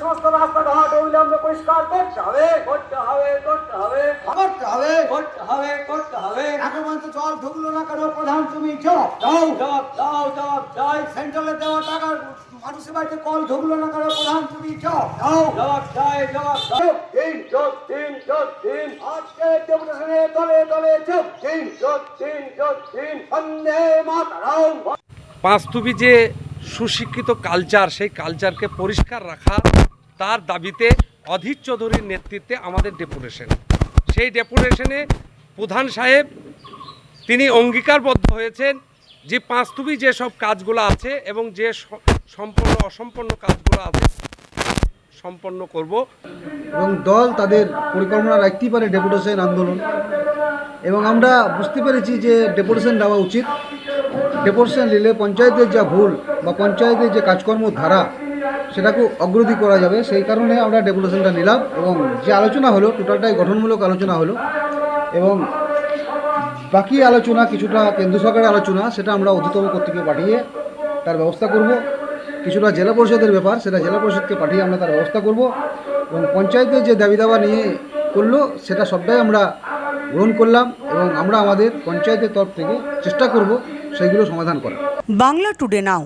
সমস্ত রাস্তাঘাট অবিলম্বে পরিষ্কার করতে হবে করতে হবে করতে হবে। করতে হবে করতে হবে করতে হবে। জল ঢুকলো না কেন? প্রধান তুমি জবাব দাও। জবাব দাও জবাব চাই সেন্ট্রালে দেওয়া টাকা মানুষের বাড়িতে কল ঢুকলো না কেন? প্রধান তুমি জবাব দাও। জবাব চাই জবাব দাও। যোগ দিন যোগ দিন আজকে ডেপুটেশনে দলে দলে যোগ দিন যোগ বন্দে মাতারাম। পাঁচতুবি যে সুশিক্ষিত কালচার সেই কালচারকে পরিষ্কার রাখা তার দাবিতে অধীর চৌধুরীর নেতৃত্বে আমাদের ডেপুটেশন সেই ডেপুটেশনে প্রধান সাহেব, তিনি অঙ্গীকারবদ্ধ হয়েছেন যে পাঁচতুবি যেসব কাজগুলো আছে এবং যে স- সম্পূর্ণ অসম্পন্ন কাজগুলো আছে, সম্পন্ন করব। এবং দল তাদের পরিকল্পনা রাখতেই পারে ডেপুটেশন আন্দোলন। এবং আমরা বুঝতে পেরেছি যে ডেপুটেশন দেওয়া উচিত। ডেপুটেশন নিলে পঞ্চায়েতের যা ভুল বা পঞ্চায়েতের যে কাজকর্ম ধারা সেটাকে অগ্রগতি করা যাবে। সেই কারণে আমরা ডেপুটেশনটা নিলাম এবং যে আলোচনা হলো টোটালটাই গঠনমূলক আলোচনা হলো এবং বাকি আলোচনা কিছুটা কেন্দ্র সরকারের আলোচনা, সেটা আমরা অধিতম কর্তৃকে পাঠিয়ে তার ব্যবস্থা করব। কিছুটা জেলা পরিষদের ব্যাপার, সেটা জেলা পরিষদকে পাঠিয়ে আমরা তার ব্যবস্থা করব এবং পঞ্চায়েতের যে দাবি দাবা নিয়ে করল, সেটা সবটাই আমরা গ্রহণ করলাম এবং আমরা আমাদের পঞ্চায়েতের তরফ থেকে চেষ্টা করব সেইগুলো সমাধান করার। Bangla today now.